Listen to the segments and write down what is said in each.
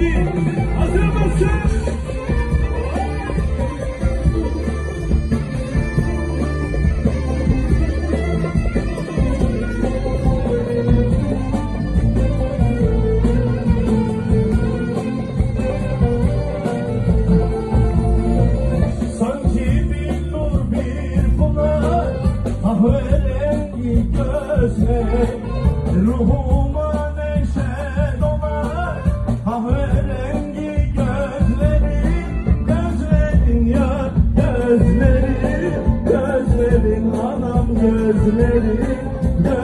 dedi. Hazır mısın? Sanki bir nur ah bir pınar, ah veren gözler, ruhuma Never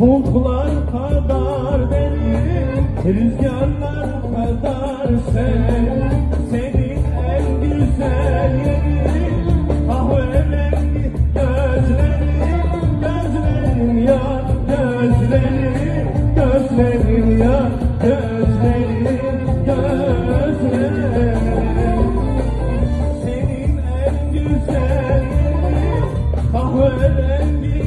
Ufuklar kadar benim, rüzgarlar kadar sen. Senin en güzel yerin, kahverengi gözlerin, gözlerin ya, gözlerin, gözlerin ya, gözlerin, gözlerin. Senin en güzel yerin, kahverengi